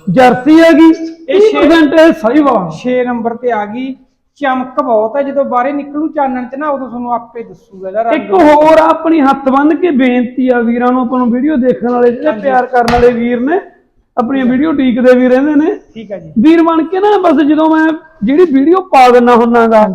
ਜਰਸੀ ਹੈਗੀ ਇਹ ਛੇ- 30% ਇਹ ਸਾਈਵਾਲ। 6 ਨੰਬਰ ਤੇ ਆ ਗਈ। ਚਮਕ ਬਹੁਤ ਹੈ ਜਦੋਂ ਬਾਹਰੇ ਨਿਕਲੂ ਚਾਨਣ ਚ ਨਾ ਉਦੋਂ ਤੁਹਾਨੂੰ ਆਪੇ ਦੱਸੂਗਾ ਇਹਦਾ ਇੱਕ ਹੋਰ ਆਪਣੀ ਹੱਥ ਬੰਨ ਕੇ ਬੇਨਤੀ ਆ ਵੀਰਾਂ ਨੂੰ ਆਪਾਂ ਨੂੰ ਵੀਡੀਓ ਦੇਖਣ ਵਾਲੇ ਜਿਹੜੇ ਪਿਆਰ ਕਰਨ ਵਾਲੇ ਵੀਰ ਨੇ ਆਪਣੀਆਂ ਵੀਡੀਓ ਡੀਕਦੇ ਵੀ ਰਹਿੰਦੇ ਨੇ। ਠੀਕ ਹੈ ਜੀ। ਵੀਰ ਬਣ ਕੇ ਨਾ ਬਸ ਜਦੋਂ ਮੈਂ ਜਿਹੜੀ ਵੀਡੀਓ ਪਾ ਦਿੰਨਾ ਹੁੰਨਾਗਾ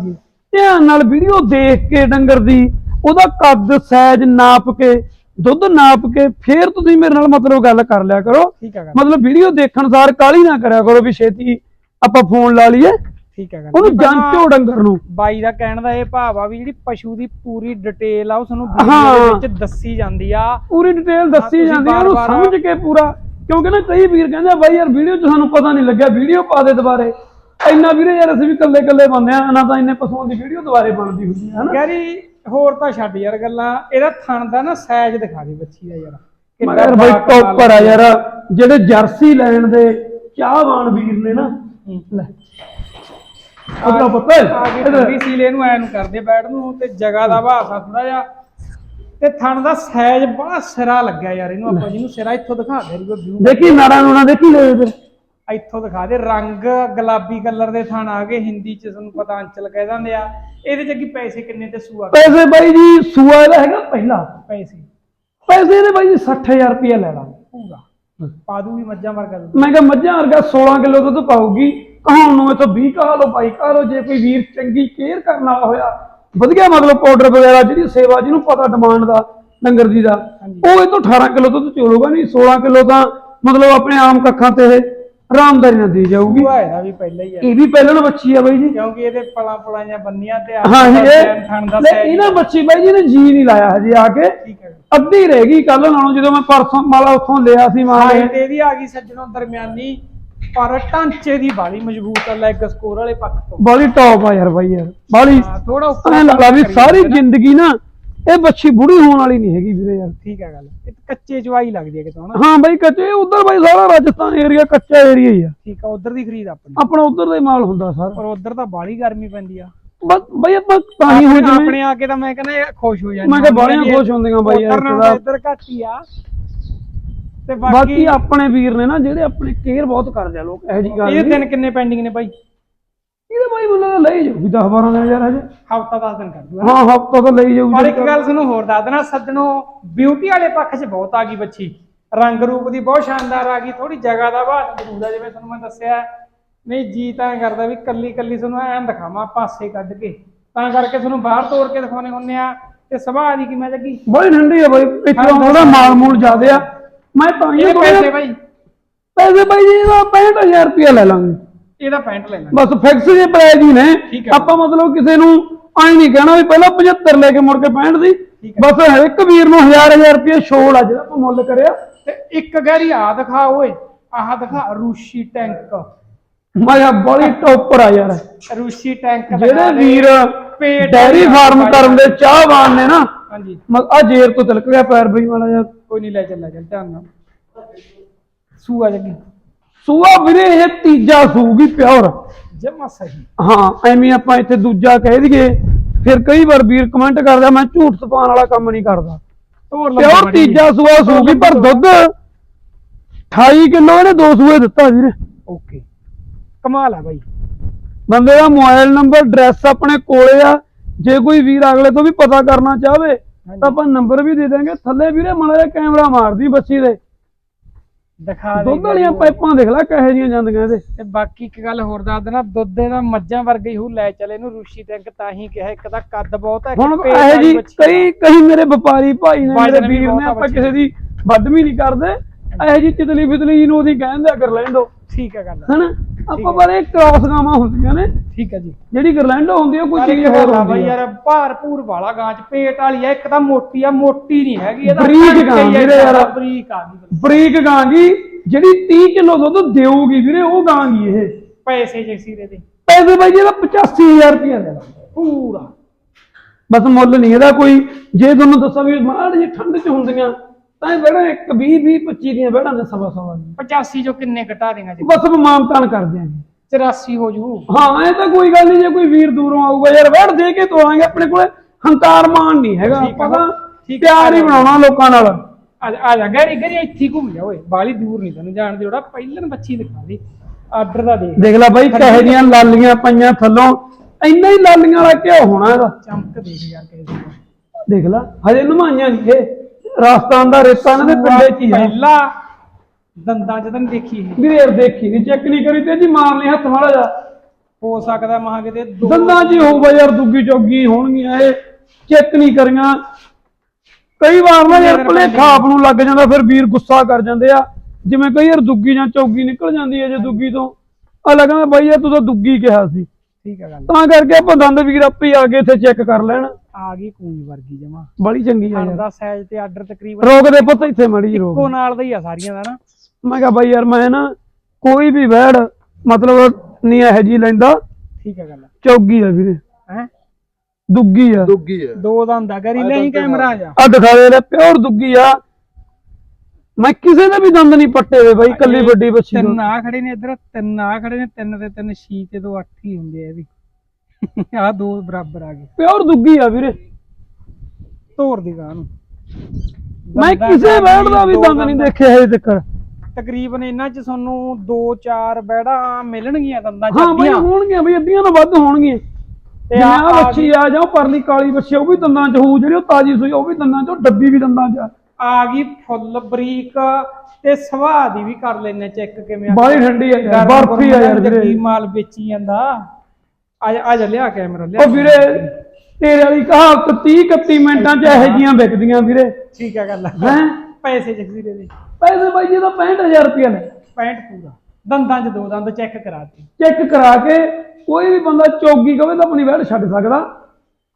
ਧਿਆਨ ਨਾਲ ਵੀਡੀਓ ਦੇਖ ਕੇ ਡੰਗਰ ਦੀ ਉਹਦਾ ਕੱਦ ਸਾਈਜ਼ ਨਾਪ ਕੇ ਦੁੱਧ ਨਾਪ ਕੇ ਫੇਰ ਤੁਸੀਂ ਮੇਰੇ ਨਾਲ ਮਤਲਬ ਗੱਲ ਕਰ ਲਿਆ ਕਰੋ। ਠੀਕ ਹੈ ਮਤਲਬ ਵੀਡੀਓ ਦੇਖਣ ਸਾਰ ਕਾਲੀ ਨਾ ਕਰਿਆ ਕਰੋ ਵੀ ਛੇਤੀ ਆਪਾਂ ਫੋਨ ਲਾ ਲਈਏ। ਠੀਕ ਹੈ ਉਹਨੂੰ ਜਾਂਚੋ ਡੰਗਰ ਨੂੰ। ਬਾਈ ਦਾ ਕਹਿਣ ਦਾ ਇਹ ਭਾਵ ਆ ਵੀ ਜਿਹੜੀ ਪਸ਼ੂ ਦੀ ਪੂਰੀ ਡਿਟੇਲ ਆ ਉਹ ਤੁਹਾਨੂੰ ਵੀਡੀਓ। ਦੇ ਵਿੱਚ ਦੱਸੀ ਜਾਂਦੀ ਆ। ਪੂਰੀ ਡਿਟੇਲ ਦੱਸੀ ਜਾਂਦੀ ਹੈ ਉਹਨੂੰ ਸਮਝ ਕੇ ਪੂਰਾ। ਕਿਉਂਕਿ ਨਾ ਕਈ ਵੀਰ ਕਹਿੰਦੇ ਆ, ਬਾਈ ਯਾਰ ਵੀਡੀਓ 'ਚ ਸਾਨੂੰ ਪਤਾ ਨਹੀਂ ਲੱਗਿਆ ਵੀਡੀਓ ਪਾ ਦੇ ਦੁਬਾਰੇ। ਇੰਨਾ ਵੀਰੇ ਯਾਰ ਅਸੀਂ ਵੀ ਇਕੱਲੇ ਇਕੱਲੇ ਬੰਦੇ ਆ ਨਾ ਤਾਂ ਇੰਨੇ ਪਸ਼ੂਆਂ ਦੀ ਵੀਡੀਓ ਦੁਬਾਰੇ ਬਣਦੀ ਹੁੰਦੀ ਹੈ ਹਨਾ? ਯਾਰੀ ਹੋਰ ਤਾਂ ਛੱਡ ਯਾਰ ਗੱਲਾਂ। ਇਹਦਾ ਥਣ ਦਾ ਨਾ ਸਾਈਜ਼ ਦਿਖਾ ਦੇ ਬੱਚੀ ਦਾ ਯਾਰ। ਮਗਰ ਬਾਈ ਟੋਪਰ ਆ ਯਾਰ। ਜਿਹੜੇ ਜਰਸੀ ਲੈਣ ਦੇ ਚਾਹਵਾਨ ਵੀਰ ਨੇ ਨਾ। ਲੈ। ਉਹਦਾ ਪਤਾ ਹੈ? ਆ ਕੇ ਇਹਦਾ- ਠੰਡੀ ਸੀਲੇ ਨੂੰ ਐਨ ਕਰਦੇ ਬੈਠ ਨੂੰ ਤੇ ਜਗ੍ਹਾ ਦਾ ਭਾਸਾ ਥੋੜਾ ਜਿਹਾ। ਤੇ ਥਣ ਦਾ ਸਾਈਜ਼ ਬੜਾ ਸਿਰਾ ਲੱਗਿਆ ਯਾਰ ਇਹਨੂੰ ਆਪਾਂ ਜਿਹਨੂੰ ਸਿਰਾ ਇੱਥੋਂ ਦਿਖਾ ਦੇ ਦੇਖੀ ਨਾੜਾ ਨੂੜਾ ਦੇਖੀ ਲੈ ਫਿਰ ਇੱਥੋਂ ਦਿਖਾ ਦੇ ਰੰਗ ਗੁਲਾਬੀ ਕਲਰ ਦੇ ਥਣ ਆ ਗਏ ਹਿੰਦੀ ਚ ਤੁਹਾਨੂੰ ਪਤਾ ਅੰਚਲ ਕਹਿ ਦਿੰਦੇ ਆ। ਇਹਦੇ ਚ ਕੀ ਪੈਸੇ ਕਿੰਨੇ ਤੇ ਸੂਆ? ਪੈਸੇ ਬਾਈ ਜੀ ਸੂਆ ਇਹਦਾ ਹੈਗਾ ਪਹਿਲਾ। ਪੈਸੇ। ਪੈਸੇ ਇਹਦੇ ਬਾਈ ਜੀ 60000 ਰੁਪਏ ਲੈ ਲਾਂਗੇ ਪੂਰਾ। ਪਾ ਦੂਗੀ ਮੱਝਾਂ ਵਰਗਾ। ਮੈਂ ਕਿਹਾ ਮੱਝਾਂ ਵਰਗਾ 16 ਕਿਲੋ ਦੁੱਧ ਪਾਉਗੀ ਕਹਾਉਣ ਨੂੰ ਇਥੋਂ 20 ਕਹਾ ਲੋ ਬਾਈ ਕਹਾ ਲੋ ਜੇ ਕੋਈ ਵੀਰ ਚੰਗੀ ਕੇਅਰ ਕਰਨ ਵਾਲਾ ਹੋਇਆ। ਵਧੀਆ ਮਤਲਬ ਪਾਊਡਰ ਵਗੈਰਾ ਜਿਹੜੀ ਸੇਵਾ ਜਿਹਨੂੰ ਪਤਾ ਡਿਮਾਂਡ ਦਾ ਡੰਗਰ ਦੀ ਦਾ। ਉਹ ਇਹ ਤੋਂ 18 ਕਿਲੋ ਦੁੱਧ ਚੋਲੂਗਾ ਨਹੀਂ 16 ਕਿਲੋ ਤਾਂ ਮਤਲਬ ਆਪਣੇ ਆਮ ਕੱਖਾਂ ਤੇ ਇਹ ਆਰਾਮਦਾਰੀ ਨਾਲ ਦੀ ਜਾਊਗੀ। ਇਹਦਾ ਵੀ ਪਹਿਲਾਂ ਹੀ ਆ। ਇਹ ਵੀ ਪਹਿਲਾਂ ਨੂੰ ਬੱਚੀ ਆ ਬਾਈ ਜੀ। ਕਿਉਂਕਿ ਇਹਦੇ ਪਲਾਂ ਪਲਾਂ ਜਾਂ ਬੰਨੀਆਂ ਤੇ ਆ ਹਾਂ ਇਹ ਥਣ ਦਾ ਇਹਨਾਂ ਬੱਚੀ ਬਾਈ ਜੀ ਨੇ ਜੀ ਨਹੀਂ ਲਾਇਆ ਹਜੇ ਆ ਕੇ। ਠੀਕ ਹੈ ਅੱਧੀ ਰਹਿ ਗਈ ਕੱਲ ਨਾਲੋਂ ਜਦੋਂ ਮੈਂ ਪਰਸੋਂ ਮਾਲਾ ਉੱਥੋਂ ਲਿਆ ਸੀ ਮਾਲ ਹਾਈਟ ਇਹਦੀ ਆ ਗਈ ਸੱਜਣੋਂ ਦਰਮਿਆਨੀ ਪਰ ਢਾਂਚੇ ਦੀ ਬਾਲੀ ਮਜ਼ਬੂਤ ਆ ਲੈਗ ਸਕੋਰ ਵਾਲੇ ਪੱਖ ਤੋਂ। ਬਾਲੀ ਟੌਪ ਆ ਯਾਰ ਬਾਈ ਯਾਰ। ਬਾਲੀ ਹਾਂ, ਥੋੜਾ ਉੱਪਰ ਐਂ ਲੱਗਦਾ ਵੀ ਸਾਰੀ। ਜ਼ਿੰਦਗੀ ਨਾ ਇਹ ਬੱਚੀ ਬੁੜੀ ਹੋਣ ਵਾਲੀ ਨਹੀਂ ਹੈਗੀ ਵੀਰੇ ਯਾਰ। ਠੀਕ ਹੈ ਗੱਲ। ਇਹ ਤਾਂ ਕੱਚੇ ਚਵਾਈ ਲੱਗਦੀ ਹੈ ਕਿਤੋਂ ਨਾ ਹਾਂ ਬਾਈ ਕੱਚੇ ਉਧਰ ਬਾਈ ਸਾਰਾ ਰਾਜਸਥਾਨ ਏਰੀਆ ਕੱਚਾ ਏਰੀਆ ਹੀ ਆ। ਠੀਕ ਆ ਉਧਰ ਦੀ ਖਰੀਦ ਆਪਣੀ। ਆਪਣਾ ਉਧਰ ਦਾ ਹੀ ਮਾਲ ਹੁੰਦਾ ਸਾਰਾ। ਪਰ ਉਧਰ ਤਾਂ ਬਾਲੀ ਗਰਮੀ ਪੈਂਦੀ ਆ। ਬਸ ਬਾਈ ਆਪਾਂ ਤਾਂ ਹੀ ਹੋ ਜਿਵੇਂ ਆਪਣੇ ਆ ਕੇ ਤਾਂ ਮੈਂ ਕਹਿੰਦਾ ਇਹ ਖੁਸ਼ ਹੋ ਜਾਂਦੇ ਮੈਂ ਕਿਹਾ ਬਾਹਲੀਆਂ ਖੁਸ਼ ਹੁੰਦੀਆਂ ਬਾਈ ਯਾਰ ਇੱਧਰ ਘੱਟ ਹੀ ਆ। ਤੇ ਬਾਕੀ ਆਪਣੇ ਵੀਰ ਨੇ ਨਾ ਜਿਹੜੇ ਆਪਣੇ ਕੇਅਰ ਬਹੁਤ ਕਰਦੇ ਆ ਲੋਕ ਇਹੋ ਜੀ ਗੱਲ ਇਹ ਦਿਨ ਕਿੰਨੇ ਪੈਂਡਿੰਗ ਨੇ ਬਾਈ? ਇਹਦੇ ਬਾਈ ਮੁੱਲਾ ਤਾਂ ਲਈ ਜਾਊਗੀ 10 12 ਦਿਨ ਯਾਰ ਹਜੇ। ਹਫਤਾ 10 ਦਿਨ ਕਰ ਦੂਗਾ। ਹਾਂ ਹਫਤਾ ਤਾਂ ਲਈ ਜਾਊਗੀ। ਪਰ ਇੱਕ ਗੱਲ ਤੁਹਾਨੂੰ ਹੋਰ ਦੱਸ ਦੇਣਾ ਸੱਜਣੋ ਬਿਊਟੀ ਵਾਲੇ ਪੱਖ 'ਚ ਬਹੁਤ ਆ ਗਈ ਬੱਚੀ। ਰੰਗ ਰੂਪ ਦੀ ਬਹੁਤ ਸ਼ਾਨਦਾਰ ਆ ਗਈ ਥੋੜੀ ਜਗ੍ਹਾ ਦਾ ਬਾਤ ਜ਼ਰੂਰ ਆ ਜਿਵੇਂ ਤੁਹਾਨੂੰ ਮੈਂ ਦੱਸਿਆ। ਨਹੀਂ ਜੀ ਤਾਂ ਕਰਦਾ ਵੀ ਕੱਲੀ ਕੱਲੀ ਤੁਹਾਨੂੰ ਐਂ ਦਿਖਾਵਾਂ ਪਾਸੇ ਕੱਢ ਕੇ। ਤਾਂ ਕਰਕੇ ਤੁਹਾਨੂੰ ਬਾਹਰ ਤੋੜ ਕੇ ਦਿਖਾਉਣੇ ਹੁੰਨੇ ਆ ਤੇ ਸੁਭਾਅ ਦੀ ਕਿਵੇਂ ਲੱਗੀ? ਬੜੀ ਠੰਡੀ ਆ ਬਾਈ। ਇੱਥੇ ਉਹਦਾ ਮਾਲ ਮੂਲ ਜ਼ਿਆਦੇ ਆ। ਮੈਂ ਤਾਂ ਹੀ ਪੈਸੇ ਬਾਈ? ਪੈਸੇ ਬਾਈ ਜੀ ਇਹਦਾ 65000 ਰੁਪਏ ਲੈ ਲਾਂਗੇ। ਇਹਦਾ ਪੈਂਟ ਲੈਣਾ। ਬਸ ਫਿਕਸ ਜੇ ਪ੍ਰਾਈਸ ਹੀ ਨੇ। ਠੀਕ ਹੈ। ਆਪਾਂ ਮਤਲਬ ਕਿਸੇ ਨੂੰ ਐਂ ਨਹੀਂ ਕਹਿਣਾ ਵੀ ਪਹਿਲਾਂ 75 ਲੈ ਕੇ ਮੁੜ ਕੇ 65 ਦੀ। ਬਸ ਹਰ ਇੱਕ ਵੀਰ ਨੂੰ 1000 1000 ਰੁਪਏ ਛੋੜ ਆ ਜਿਹੜਾ ਆਪਾਂ ਮੁੱਲ ਕਰਿਆ। ਤੇ ਇੱਕ ਗੈਰੀ ਆ ਦਿਖਾ ਓਏ। ਆਹ ਦਿਖਾ ਰੂਸ਼ੀ ਟੈਂਕ। ਮੈਂ ਕਿਹਾ ਬੜੀ ਟੌਪਰ ਆ ਯਾਰ। ਰੂਸ਼ੀ ਟੈਂਕ ਦਿਖਾ ਜਿਹੜੇ ਦੇ। ਵੀਰ ਪੇਟ ਡੈਰੀ ਵਾਲੀ ਫਾਰਮ। ਕਰਨ ਦੇ ਚਾਹਵਾਨ ਨੇ ਨਾ ਹਾਂਜੀ। ਆ ਜੇਰ ਤੋਂ ਤਿਲਕ ਗਿਆ ਪੈਰ ਬਈ ਵਾਲਾ ਯਾਰ। ਕੋਈ ਨਹੀਂ ਲੈ ਚੱਲ ਲੈ ਚੱਲ ਧਿਆਨ ਨਾਲ। ਸੂਆ ਜੱਗੀ। ਸੂਆ ਵੀਰੇ ਇਹ ਤੀਜਾ ਸੂਗੀ ਪਿਓਰ। ਜਮਾ ਸਹੀ। ਹਾਂ ਐਵੇਂ ਆਪਾਂ ਇੱਥੇ ਦੂਜਾ ਕਹਿ ਦਈਏ। ਫਿਰ ਕਈ ਵਾਰ ਵੀਰ ਕਮੈਂਟ ਕਰਦਾ ਮੈਂ ਝੂਠ ਸਪਾਉਣ ਵਾਲਾ ਕੰਮ ਨਹੀਂ ਕਰਦਾ। ਪਿਓਰ ਤੀਜਾ ਸੂਆ ਸੂਗੀ ਪਰ ਦੁੱਧ 28 ਕਿਲੋ ਇਹਨੇ ਦੋ ਸੂਏ ਦਿੱਤਾ ਵੀਰੇ। ਓਕੇ। ਕਮਾਲ ਆ ਬਾਈ। ਬੰਦੇ ਦਾ ਮੋਬਾਈਲ ਨੰਬਰ ਐਡਰੈਸ ਆਪਣੇ ਕੋਲੇ ਆ। ਜੇ ਕੋਈ ਵੀਰ ਅਗਲੇ ਤੋਂ ਵੀ ਪਤਾ ਕਰਨਾ ਚਾਹਵੇ ਤਾਂ ਆਪਾਂ ਨੰਬਰ ਵੀ ਦੇ ਦਾਂਗੇ ਥੱਲੇ ਵੀਰੇ ਮਾੜਾ ਜਿਹਾ ਕੈਮਰਾ ਮਾਰਦੀ ਬੱਚੀ ਦੇ। ਦਿਖਾ ਦੇ ਦੁੱਧ ਵਾਲੀਆਂ ਪਾਈਪਾਂ ਦੇਖ ਲੈ ਕਹੇ ਜੀਆਂ ਜਾਂਦੀਆਂ ਇਹਦੇ। ਤੇ ਬਾਕੀ ਇੱਕ ਗੱਲ ਹੋਰ ਦੱਸ ਦੇਣਾ ਦੁੱਧ ਦਾ ਮੱਝਾਂ ਵਰਗਾ ਹੀ ਹੂ ਲੈ ਚਲੇ ਇਹਨੂੰ ਰੂਸ਼ੀ ਟੈਂਕ ਤਾਂ ਹੀ ਕਿਹਾ ਇੱਕ ਦਾ ਕੱਦ ਬਹੁਤ ਹੈ ਹੁਣ ਇਹ ਜੀ। ਕਈ ਕਈ ਮੇਰੇ ਵਪਾਰੀ ਭਾਈ ਨੇ ਮੇਰੇ ਵੀਰ ਨੇ ਆਪਾਂ। ਕਿਸੇ ਦੀ। ਵੱਧ ਵੀ ਨਹੀਂ ਕਰਦੇ ਇਹ ਜੀ ਤਿਤਲੀ ਫਿਤਲੀ ਜੀ ਨੂੰ ਉਹਦੀ ਕਹਿੰਦੇ ਆ ਗਰਲੈਂਡੋ ਠੀਕ ਹੈ ਗੱਲ ਹਨਾ? ਆਪਾਂ ਇਹ ਕ੍ਰਾਸ ਗਾਵਾਂ ਹੁੰਦੀਆਂ ਨੇ। ਠੀਕ ਹੈ ਜੀ। ਜਿਹੜੀ ਗਰਲੈਂਡੋ ਹੁੰਦੀ ਆ ਕੋਈ ਚੀਜ਼ ਹੋਰ ਹੁੰਦੀ ਆ। ਯਾਰ ਭਾਰਪੂਰ ਵਾਲਾ ਗਾਂ ਚ ਪੇਟ ਵਾਲੀ ਆ ਇੱਕ ਤਾਂ ਮੋਟੀ ਆ ਮੋਟੀ ਨਹੀਂ ਹੈਗੀ ਇਹਦਾ ਬਰੀਕ ਗਾਂ ਹੀ ਵੀਰੇ ਯਾਰ। ਬਰੀਕ ਆ ਗਈ ਬਰੀਕ ਗਾਂ ਗੀ ਜਿਹੜੀ 30 ਕਿਲੋ ਦੁੱਧ ਦੇਊਗੀ ਵੀਰੇ ਉਹ ਗਾਂ ਗੀ ਇਹ। ਪੈਸੇ ਜੇ ਸੀਰੇ ਦੇ। ਪੈਸੇ ਬਾਈ ਜੀ ਇਹਦਾ 85000 ਰੁਪਏ ਦੇ ਪੂਰਾ ਬਸ ਮੁੱਲ ਨਹੀਂ ਇਹਦਾ ਕੋਈ। ਜੇ ਤੁਹਾਨੂੰ ਦੱਸਾਂ ਵੀ ਮਾੜ ਜੀ ਠੰਡ ਚ ਹੁੰਦੀਆਂ ਤਾਂ ਬੜਾ ਇੱਕ 20 20 25 ਦੀਆਂ ਬੜਾ ਨੇ ਸਵਾ ਸਵਾ ਦੀਆਂ। 85 ਜੋ ਕਿੰਨੇ ਘਟਾ ਦੇਗਾ ਜੀ? ਬਸ ਮਾਨਤਾਨ ਕਰ ਦਿਆਂਗੇ 84 ਹੋ ਜੂ। ਹਾਂ ਇਹ ਤਾਂ ਕੋਈ ਗੱਲ ਨਹੀਂ ਜੇ ਕੋਈ ਵੀਰ ਦੂਰੋਂ ਆਊਗਾ ਯਾਰ ਵੜ ਦੇ ਕੇ ਤੋਰਾਂਗੇ ਆਪਣੇ ਕੋਲੇ ਹੰਕਾਰ ਮਾਨ ਨਹੀਂ ਹੈਗਾ ਠੀਕ ਆ, ਆਪਾਂ ਤਾਂ ਠੀਕ ਆ। ਪਿਆਰ ਹੀ ਬਣਾਉਣਾ ਲੋਕਾਂ ਨਾਲ। ਆ ਜਾ- ਆ ਜਾ ਗੈਰੀ ਗੈਰੀ ਇੱਥੇ ਹੀ ਘੁੰਮ ਜਾ ਓਏ ਬਾਲੀ ਦੂਰ ਨਹੀਂ ਤੈਨੂੰ ਜਾਣ ਦੀ ਆ ਪਹਿਲਾਂ ਬੱਚੀ ਦਿਖਾ ਦੇ ਆਰਡਰ ਦਾ ਦੇਖ। ਦੇਖ ਲੈ ਬਾਈ ਕਹੇ ਦੀਆਂ ਲਾਲੀਆਂ ਪਈਆਂ ਥੱਲੋਂ ਇੰਨਾ ਹੀ ਲਾਲੀਆਂ ਵਾਲਾ ਘਿਓ ਹੋਣਾ ਇਹਦਾ। ਚਮਕ ਦੇਖ ਯਾਰ ਕਿਸੇ ਦੀ ਦੇਖ ਲੈ ਹਜੇ ਨਮਾਈਆਂ ਨਹੀਂ ਇਹ। ਰਾਜਸਥਾਨ ਦਾ ਰੇਤਾ ਇਹਨਾਂ ਦੇ ਪਿੰਡੇ 'ਚ ਹੀ ਪਹਿਲਾ ਦੰਦਾਂ ਚ ਤਾਂ ਦੇਖੀ ਇਹ। ਵੀਰੇ ਯਾਰ ਦੇਖੀ ਨਹੀਂ ਚੈੱਕ ਨਹੀਂ ਕਰੀ ਤੇ ਜੀ ਮਾਰ ਲਈ ਹੱਥ ਮਾੜਾ ਜਾ ਹੋ ਸਕਦਾ ਮਹਾ ਕਿਤੇ ਦੋ ਦੰਦਾਂ ਹੀ ਹੋਊਗਾ ਯਾਰ ਦੁੱਗੀ ਚੌਗੀ ਹੋਣਗੀਆਂ ਇਹ। ਚੈੱਕ ਨਹੀਂ ਕਰੀਆਂ। ਕਈ ਵਾਰ ਨਾ ਯਾਰ ਭੁਲੇਖਾ ਆਪ ਨੂੰ ਲੱਗ ਜਾਂਦਾ ਫਿਰ ਵੀਰ ਗੁੱਸਾ ਕਰ ਜਾਂਦੇ ਆ। ਜਿਵੇਂ ਕਈ ਵਾਰ ਦੁੱਗੀ ਜਾਂ ਚੌਗੀ ਨਿਕਲ ਜਾਂਦੀ ਹੈ ਜੇ ਦੁੱਗੀ ਤੋਂ। ਆ ਲੱਗਦਾ ਬਾਈ ਯਾਰ ਤੂੰ ਤਾਂ ਦੁੱਗੀ ਕਿਹਾ ਸੀ। ਠੀਕ ਆ ਗੱਲ। ਤਾਂ ਕਰਕੇ ਆਪਾਂ ਦੰਦ ਵੀਰ ਆਪੇ ਹੀ ਆ ਕੇ ਇੱਥੇ ਚੈੱਕ ਕਰ ਲੈਣ। ਆ ਗਈ ਕੂੰਜ ਵਰਗੀ ਜਮਾ। ਬੜੀ ਚੰਗੀ ਆ ਹਣ ਯਾਰ। ਦਾ ਸਾਈਜ਼ ਤੇ ਆਰਡਰ ਤਕਰੀਬਨ। ਰੋਕ ਦੇ ਪੁੱਤ ਇੱਥੇ ਮੜੀ ਜੀ ਰੋਕ ਇੱਕੋ ਨਾਲ ਦਾ ਹੀ ਆ ਸਾਰੀਆਂ ਦਾ ਨਾ। ਮੈਂ ਕਿਹਾ ਬਾਈ ਯਾਰ ਮੈਂ ਨਾ ਕੋਈ ਵੀ ਵੈੜ ਮਤਲਬ ਨਹੀਂ ਇਹੋ ਜੀ ਲੈਂਦਾ। ਠੀਕ ਆ ਗੱਲ ਚੌਗੀ ਆ ਵੀਰੇ। ਹੈ? ਦੁੱਗੀ ਆ। ਦੁੱਗੀ ਹੈ ਦੋ ਦਾ ਹੁੰਦਾ ਕਰੀ ਲਈ ਕੈਮਰਾ ਆ ਜਾ। ਆ ਦਿਖਾ ਦੇ ਲੈ ਪਿਓਰ ਦੁੱਗੀ ਆ। ਮੈਂ ਕਿਸੇ ਦੇ ਵੀ ਦੰਦ ਨਹੀਂ ਪੱਟੇ ਵੇ ਬਾਈ ਕੱਲੀ ਵੱਡੀ ਬੱਚੀ ਤਿੰਨ ਨੂੰ। ਆ ਖੜੇ ਨੇ ਇੱਧਰ ਤਿੰਨ ਆ ਖੜੇ ਨੇ ਤਿੰਨ ਤੇ ਤਿੰਨ ਛੀ ਤੇ ਦੋ ਅੱਠ ਹੀ ਹੁੰਦੇ ਆ ਇਹ ਵੀ। ਆ ਦੋ ਬਰਾਬਰ ਆ ਗਏ। ਪਿਓਰ ਦੁੱਗੀ ਆ ਵੀਰੇ। ਧੋਰ ਦੀ ਗਾਂ ਨੂੰ। ਮੈਂ ਕਿਸੇ ਵੈੜ ਦਾ ਵੀ ਦੰਦ ਨਹੀਂ ਦੇਖਿਆ ਹਜੇ ਤੱਕ। ਤਕਰੀਬਨ ਇਹਨਾਂ ਚ ਤੁਹਾਨੂੰ 2-4 ਬੈੜਾਂ ਮਿਲਣਗੀਆਂ ਦੰਦਾਂ ਚ ਹਾਂ ਬਾਈ ਹੋਣਗੀਆਂ ਬਈ ਅੱਧੀਆਂ ਤੋਂ ਵੱਧ ਹੋਣਗੀਆਂ। ਤੇ ਆ- ਬੱਚੀ ਆ ਜਾਓ ਪਰਲੀ ਕਾਲੀ ਬੱਚੀ ਉਹ ਵੀ ਦੰਦਾਂ 'ਚ ਹੋਊ ਜਿਹੜੀ ਉਹ ਤਾਜੀ ਸੂਈ ਉਹ ਵੀ ਦੰਦਾਂ 'ਚ ਡੱਬੀ ਵੀ ਦੰਦਾਂ 'ਚ ਆ। ਗਈ ਫੁੱਲ ਬਰੀਕ ਤੇ ਸੁਭਾਅ ਦੀ ਵੀ ਕਰ ਲੈਨੇ ਚੈੱਕ ਕਿਵੇਂ ਆ। ਬਾਹਲੀ ਠੰਡੀ ਆ ਯਾਰ ਬਰਫੀ ਆ ਯਾਰ ਜੱਗੀ ਮਾਲ ਵੇਚੀ ਜਾਂਦਾ। ਆ ਜਾ- ਆ ਜਾ ਲਿਆ ਕੈਮਰਾ ਲਿਆ ਉਹ ਵੀਰੇ ਤੇਰੇ ਵਾਲੀ ਕਹਾਵਤ 30 31 ਮਿੰਟਾਂ 'ਚ ਇਹੋ ਜੀਆਂ ਵਿਕਦੀਆਂ ਵੀਰੇ। ਠੀਕ ਆ ਗੱਲ ਹੈ? ਪੈਸੇ ਜਗਸੀਰੇ ਦੇ। ਪੈਸੇ ਬਾਈ ਜੀ ਦਾ 65000 ਰੁਪਏ ਨੇ। 65 ਪੂਰਾ। ਦੰਦਾਂ 'ਚ ਦੋ ਦੰਦ ਚੈੱਕ ਕਰਾਤੇ ਚੈੱਕ ਕਰਾ ਕੇ ਕੋਈ ਵੀ ਬੰਦਾ ਚੌਗੀ ਕਵੇ ਤਾਂ ਆਪਣੀ ਵੈੜ ਛੱਡ ਸਕਦਾ।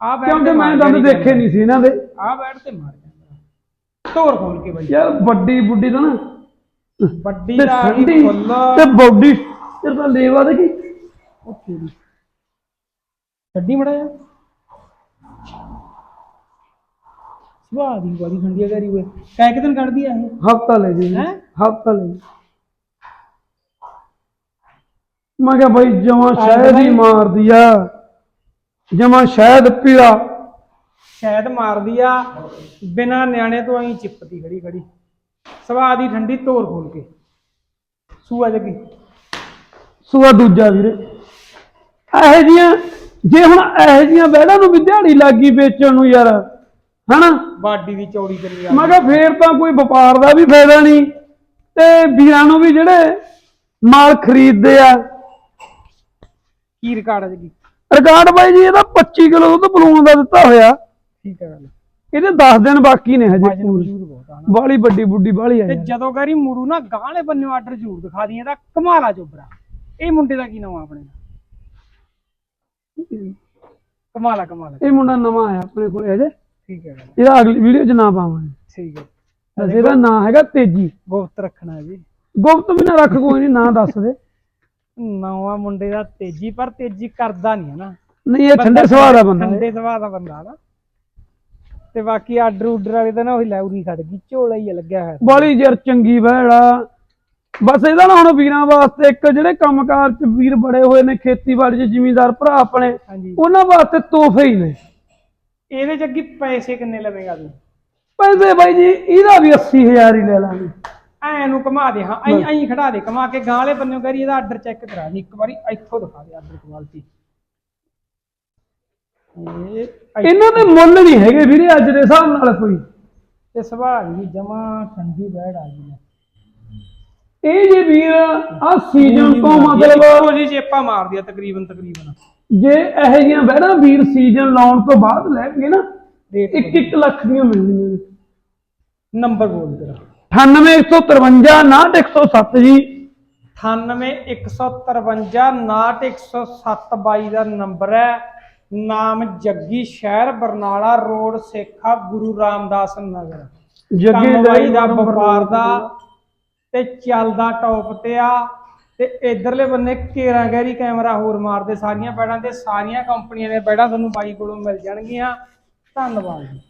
ਆ ਬੈਠ ਕਿਉਂਕਿ ਮੈਂ ਦੰਦ ਦੇਖੇ ਨਹੀਂ ਸੀ ਇਹਨਾਂ ਦੇ। ਆ ਬੈਠ ਤੇ ਮਾਰ ਜਾਂਦਾ ਤੋਰ ਖੋਲ ਕੇ ਬਾਈ। ਯਾਰ ਵੱਡੀ ਬੁੱਢੀ ਤਾਂ ਨਾ। ਵੱਡੀ ਤੇ ਦਾ ਠੰਡੀ ਫੁੱਲ। ਤੇ ਬੌਡੀ ਤੇ ਤਾਂ ਲੇਵਾ ਦੇ ਕੀ ਉਹ ਤੇਰੀ ਛੱਡੀ ਮੜਾ ਜਾ। ਸਵਾਹ ਦੀ ਬੜੀ ਠੰਡੀ ਆ ਗਰੀ ਓਏ। ਕਾਇ ਕਿ ਦਿਨ ਕੱਢਦੀ ਆ ਇਹ? ਹਫਤਾ ਲੈ ਜੀ। ਹੈਂ? ਹਫਤਾ ਲੈ ਜੀ। ਮੈਂ ਕਿਹਾ ਬਾਈ ਜਮਾ ਸ਼ਾਇਦ ਹੀ। ਮਾਰਦੀ ਆ। ਜਮਾ ਸ਼ਾਇਦ ਪੀੜਾ ਸ਼ਾਇਦ ਮਾਰਦੀ ਆ। ਬਿਨਾ ਨਿਆਣੇ ਤੋਂ ਐਂ ਚਿਪਦੀ ਖੜੀ ਖੜੀ। ਸਵਾਹ ਦੀ ਠੰਡੀ ਤੋਰ ਖੋਲ ਕੇ। ਸੂਆ ਜੱਗੀ। ਸੂਆ ਦੂਜਾ ਵੀਰੇ। ਇਹੋ ਜੀਆਂ ਜੇ ਹੁਣ ਇਹੋ ਜੀਆਂ ਬੈੜਾਂ ਨੂੰ ਵੀ ਦਿਹਾੜੀ ਲੱਗੀ ਵੇਚਣ ਨੂੰ ਯਾਰ ਹਨਾ? ਬਾਡੀ ਦੀ ਚੌੜੀ ਕਰੀ ਆ ਮੈਂ ਕਿਹਾ ਫੇਰ ਤਾਂ ਕੋਈ ਵਪਾਰ ਦਾ ਵੀ ਫਾਇਦਾ ਨਹੀਂ। ਤੇ ਵੀਰਾਂ ਨੂੰ ਵੀ ਜਿਹੜੇ ਮਾਲ ਖਰੀਦਦੇ ਆ। ਕੀ ਰਿਕਾਰਡ ਹੈ ਜੱਗੀ ਰਿਕਾਰਡ ਬਾਈ ਜੀ ਇਹਦਾ 25 ਕਿਲੋ ਦੁੱਧ ਬਲੂਨ ਦਾ ਦਿੱਤਾ ਹੋਇਆ। ਠੀਕ ਹੈ ਗੱਲ। ਇਹਦੇ 10 ਦਿਨ ਬਾਕੀ ਨੇ ਹਜੇ ਬਾਲੀ ਵੱਡੀ ਬੁੱਢੀ ਬਾਲੀ ਆ ਤੇ। ਜਦੋਂ ਕਰੀ ਮੁੜੂ ਨਾ ਗਾਂਲੇ ਬੰਨੇ ਆਰਡਰ ਜ਼ਰੂਰ ਦਿਖਾ ਦੀਆਂ ਤਾਂ ਕਮਾਲਾ ਚੋਬਰਾ। ਇਹ ਮੁੰਡੇ ਦਾ ਕੀ ਨਾਮ ਆ ਆਪਣੇ ਦਾ? ਕਮਾਲਾ ਕਮਾਲਾ ਇਹ ਮੁੰਡਾ ਨਵਾਂ ਆਇਆ ਆਪਣੇ ਕੋਲ ਹਜੇ ਠੀਕ ਹੈ ਗੱਲ ਇਹਦਾ ਅਗਲੀ ਵੀਡੀਓ 'ਚ ਨਾਂ ਪਾਵਾਂਗੇ। ਠੀਕ ਹੈ। ਵੈਸੇ ਇਹਦਾ ਨਾਂ ਹੈਗਾ ਤੇਜੀ। ਗੁਪਤ ਰੱਖਣਾ ਹੈ ਜੀ। ਗੁਪਤ ਵੀ ਨਾ ਰੱਖ ਕੋਈ ਨਹੀਂ ਨਾਂ ਦੱਸ ਦੇ। ਨਵਾਂ ਮੁੰਡੇ ਦਾ ਤੇਜੀ ਪਰ ਤੇਜੀ ਕਰਦਾ ਨਹੀਂ ਹੈ ਨਾ। ਨਹੀਂ ਇਹ ਠੰਡੇ ਸੁਭਾਅ ਦਾ ਬੰਦਾ ਹੈ। ਠੰਡੇ ਸੁਭਾਅ ਦਾ ਬੰਦਾ ਨਾ। ਤੇ ਬਾਕੀ ਆਰਡਰ ਉਡਰ ਵਾਲੇ ਤਾਂ ਨਾ ਉਹੀ ਲੈਉਰੀ ਖੜ ਗਈ ਝੋਲਾ ਹੀ ਆ ਲੱਗਿਆ ਹੋਇਆ। ਬਾਲੀ ਯਾਰ ਚੰਗੀ ਵਹਿੜਾ ਬਸ ਇਹਦਾ ਨਾ ਹੁਣ ਵੀਰਾਂ ਵਾਸਤੇ ਇੱਕ ਜਿਹੜੇ ਕੰਮਕਾਰ ਚ ਵੀਰ ਬੜੇ ਹੋਏ ਨੇ ਖੇਤੀਬਾੜੀ ਚ ਜ਼ਿਮੀਂਦਾਰ ਭਰਾ ਆਪਣੇ ਹਾਂਜੀ। ਉਹਨਾਂ ਵਾਸਤੇ ਤੋਹਫੇ ਹੀ ਨੇ। ਇਹਦੇ ਚ ਅੱਗੇ ਪੈਸੇ ਕਿੰਨੇ ਲਵੇਂਗਾ ਤੂੰ? ਪੈਸੇ ਬਾਈ ਜੀ ਇਹਦਾ ਵੀ 80000 ਹੀ ਲੈ ਲਾਂਗੇ। ਐ ਨੂੰ ਘੁਮਾ ਦੇ ਹਾਂ ਐਂ ਐਂ ਖੜਾ ਦੇ ਘੁਮਾ ਕੇ ਗਾਂ ਵਾਲੇ ਬੰਨਿਓ ਕਰੀ ਇਹਦਾ ਆਰਡਰ ਚੈੱਕ ਕਰਾ ਦੀ ਇੱਕ ਵਾਰੀ ਇੱਥੋਂ ਦਿਖਾ ਦੇ ਆਰਡਰ ਕੁਆਲਿਟੀ ਇਹ ਇੱਥੇ ਇਹਨਾਂ ਦੇ ਮੁੱਲ ਨਹੀਂ ਹੈਗੇ ਵੀਰੇ ਅੱਜ ਦੇ ਹਿਸਾਬ ਨਾਲ ਕੋਈ। ਤੇ ਸੁਭਾਅ ਦੀ ਜਮਾ ਠੰਡੀ ਬੈੜ ਆ ਗਈ ਹੈ ਇਹ ਜੇ ਵੀਰ ਆ ਸੀਜ਼ਨ ਤੋਂ ਮਤਲਬ ਇੱਕੋ ਜਿਹੀ ਚੇਪਾ ਮਾਰਦੀ ਆ ਤਕਰੀਬਨ ਤਕਰੀਬਨ। ਜੇ ਇਹੋ ਜਿਹੀਆਂ ਵਹਿੜਾਂ ਵੀਰ ਸੀਜ਼ਨ ਲਾਉਣ ਤੋਂ ਬਾਅਦ ਲੈਣਗੇ ਨਾ ਰੇਟ 1-1 ਲੱਖ ਦੀਆਂ ਮਿਲਣਗੀਆਂ। ਨੇ ਨੰਬਰ ਬੋਲ ਤੇਰਾ 98153 98107 ਜੀ। 9815591107 ਬਾਈ ਦਾ ਨੰਬਰ ਹੈ। ਨਾਮ ਜੱਗੀ ਸ਼ਹਿਰ ਬਰਨਾਲਾ ਰੋਡ ਸੇਖਾ ਗੁਰੂ ਰਾਮਦਾਸ ਨਗਰ। ਜੱਗੇ ਬਾਈ ਦਾ ਵਪਾਰ ਦਾ ਤੇ ਚੱਲਦਾ ਟੌਪ ਤੇ ਆ। ਤੇ ਇਧਰਲੇ ਬੰਨੇ ਕੇਰਾਂ ਗਹਿਰੀ ਕੈਮਰਾ ਹੋਰ ਮਾਰਦੇ, ਸਾਰੀਆਂ ਬੈੜਾਂ ਤੇ ਸਾਰੀਆਂ ਕੰਪਨੀਆਂ ਦੇ ਬੈੜਾਂ ਤੁਹਾਨੂੰ ਬਾਈ ਕੋਲੋਂ ਮਿਲ ਜਾਣਗੀਆਂ। ਧੰਨਵਾਦ ਜੀ।